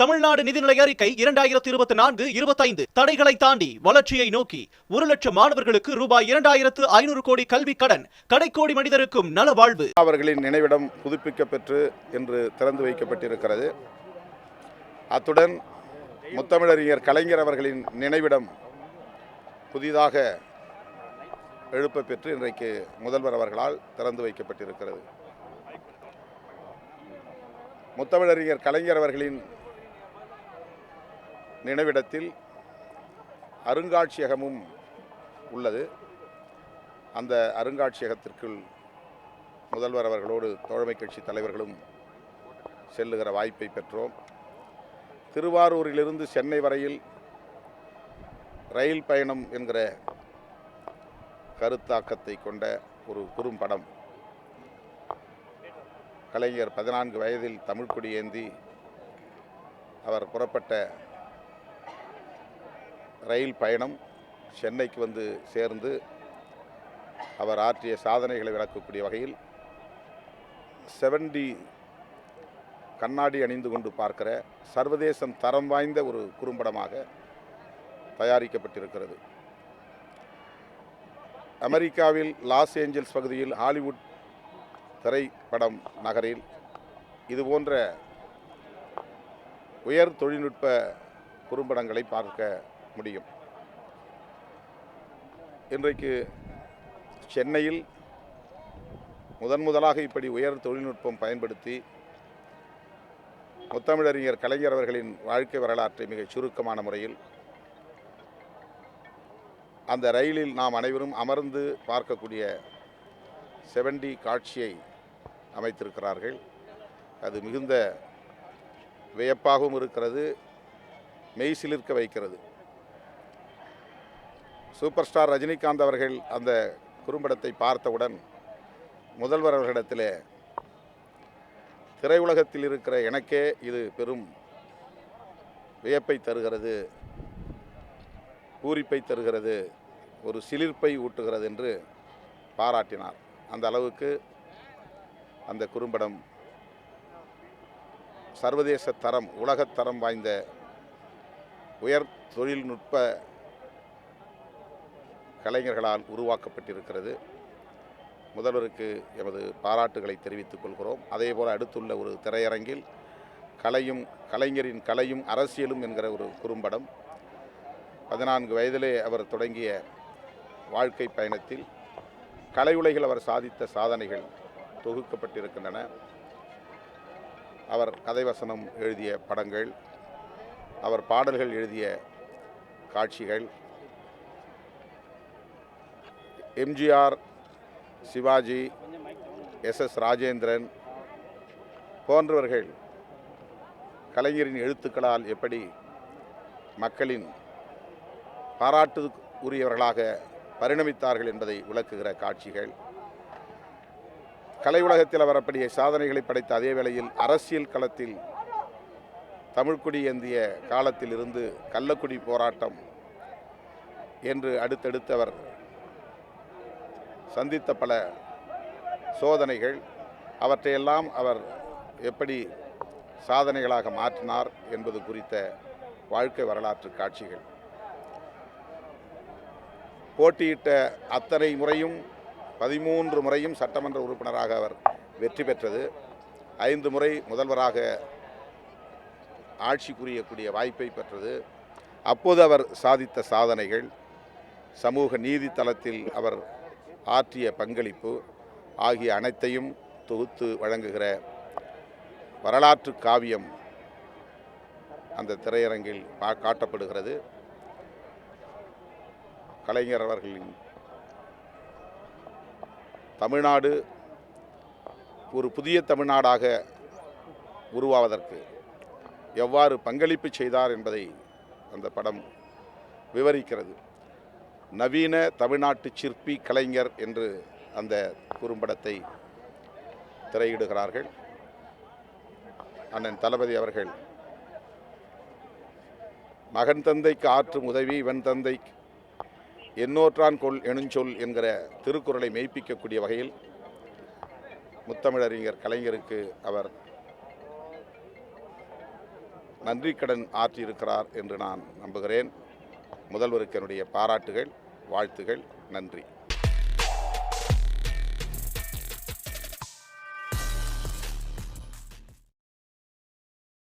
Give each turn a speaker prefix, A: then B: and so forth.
A: தமிழ்நாடு நிதிநிலை அறிக்கை இரண்டாயிரத்தி இருபத்தி நான்கு இருபத்தைந்து. தடைகளை தாண்டி வளர்ச்சியை நோக்கி ஒரு லட்சம் மாணவர்களுக்கு ரூபாய் இரண்டாயிரத்து ஐநூறு கோடி கல்வி கடன் கடைக்கோடி மனிதருக்கும் நல வாழ்வு.
B: அவர்களின் நினைவிடம் புதுப்பிக்கப்பெற்று என்று திறந்து வைக்கப்பட்டிருக்கிறது. அத்துடன் முத்தமிழறிஞர் கலைஞர் அவர்களின் நினைவிடம் புதிதாக எழுப்ப பெற்று இன்றைக்கு முதல்வர் அவர்களால் திறந்து வைக்கப்பட்டிருக்கிறது. முத்தமிழறிஞர் கலைஞர் அவர்களின் நினைவிடத்தில் அருங்காட்சியகமும் உள்ளது. அந்த அருங்காட்சியகத்திற்குள் முதல்வர் அவர்களோடு தோழமை கட்சி தலைவர்களும் செல்லுகிற வாய்ப்பை பெற்றோம். திருவாரூரிலிருந்து சென்னை வரையில் ரயில் பயணம் என்கிற கருத்தாக்கத்தை கொண்ட ஒரு குறும்படம். கலைஞர் பதினான்கு வயதில் தமிழ்க்கொடி ஏந்தி அவர் புறப்பட்ட ரயில் பயணம் சென்னைக்கு வந்து சேர்ந்து அவர் ஆற்றிய சாதனைகளை விளக்கக்கூடிய வகையில் செவன்டி கண்ணாடி அணிந்து கொண்டு பார்க்கிற சர்வதேசம் தரம் வாய்ந்த ஒரு குறும்படமாக தயாரிக்கப்பட்டிருக்கிறது. அமெரிக்காவில் லாஸ் ஏஞ்சல்ஸ் பகுதியில் ஹாலிவுட் திரைப்படம் நகரில் இது போன்ற உயர் தொழில்நுட்ப குறும்படங்களை பார்க்க முடியும். இன்றைக்கு சென்னையில் முதன் முதலாக இப்படி உயர் தொழில்நுட்பம் பயன்படுத்தி முத்தமிழறிஞர் கலைஞர் அவர்களின் வாழ்க்கை வரலாற்றை மிகச் சுருக்கமான முறையில் அந்த ரயிலில் நாம் அனைவரும் அமர்ந்து பார்க்கக்கூடிய செவன்டி காட்சியை அமைத்திருக்கிறார்கள். அது மிகுந்த வியப்பாகவும் இருக்கிறது மெய்சிலிருக்க வைக்கிறது. சூப்பர் ஸ்டார் ரஜினிகாந்த் அவர்கள் அந்த குறும்படத்தை பார்த்தவுடன் முதல்வர் அவர்களிடத்திலே திரையுலகத்தில் இருக்கிற எனக்கே இது பெரும் வியப்பை தருகிறது பூரிப்பை தருகிறது ஒரு சிலிர்ப்பை ஊட்டுகிறது என்று பாராட்டினார். அந்த அளவுக்கு அந்த குறும்படம் சர்வதேச தரம் உலகத்தரம் வாய்ந்த உயர் தொழில்நுட்ப கலைஞர்களால் உருவாக்கப்பட்டிருக்கிறது. முதல்வருக்கு எமது பாராட்டுகளை தெரிவித்துக் கொள்கிறோம். அதேபோல் அடுத்துள்ள ஒரு திரையரங்கில் கலையும் கலைஞரின் கலையும் அரசியலும் என்கிற ஒரு குறும்படம். பதினான்கு வயதிலே அவர் தொடங்கிய வாழ்க்கை பயணத்தில் கலை உலகில் அவர் சாதித்த சாதனைகள் தொகுக்கப்பட்டிருக்கின்றன. அவர் கதைவசனம் எழுதிய படங்கள் அவர் பாடல்கள் எழுதிய காட்சிகள் எம்ஜிஆர் சிவாஜி எஸ் எஸ் ராஜேந்திரன் போன்றவர்கள் கலைஞரின் எழுத்துக்களால் எப்படி மக்களின் பாராட்டு உரியவர்களாக பரிணமித்தார்கள் என்பதை விளக்குகிற காட்சிகள். கலை உலகத்தில் அவர் அப்படிய சாதனைகளை படைத்த அதே வேளையில் அரசியல் களத்தில் தமிழ்குடி ஏந்திய காலத்தில் இருந்து கள்ளக்குடி போராட்டம் என்று அடுத்தடுத்து அவர் சந்தித்த பல சோதனைகள் அவற்றையெல்லாம் அவர் எப்படி சாதனைகளாக மாற்றினார் என்பது குறித்த வாழ்க்கை வரலாற்று காட்சிகள். போட்டியிட்ட அத்தனை முறையும் பதிமூன்று முறையும் சட்டமன்ற உறுப்பினராக அவர் வெற்றி பெற்றது. ஐந்து முறை முதல்வராக ஆட்சி புரியக்கூடிய வாய்ப்பை பெற்றது. அப்போது அவர் சாதித்த சாதனைகள் சமூக நீதி தளத்தில் அவர் ஆற்றிய பங்களிப்பு ஆகிய அனைத்தையும் தொகுத்து வழங்குகிற வரலாற்று காவியம் அந்த திரையரங்கில் காட்டப்படுகிறது. கலைஞர் அவர்களின் தமிழ்நாடு ஒரு புதிய தமிழ்நாடாக உருவாவதற்கு எவ்வாறு பங்களிப்பு செய்தார் என்பதை அந்த படம் விவரிக்கிறது. நவீன தமிழ்நாட்டு சிற்பி கலைஞர் என்று அந்த குறும்படத்தை திரையிடுகிறார்கள். அண்ணன் தளபதி அவர்கள். மகன் தந்தைக்கு ஆற்றும் உதவி இவன் தந்தை எண்ணோற்றான் கொள் எனுஞ்சொல் என்கிற திருக்குறளை மெய்ப்பிக்கக்கூடிய வகையில் முத்தமிழறிஞர் கலைஞருக்கு அவர் நன்றிக்கடன் ஆற்றியிருக்கிறார் என்று நான் நம்புகிறேன். முதல்வருக்கு என்னுடைய பாராட்டுகள் வாழ்த்துகள் நன்றி.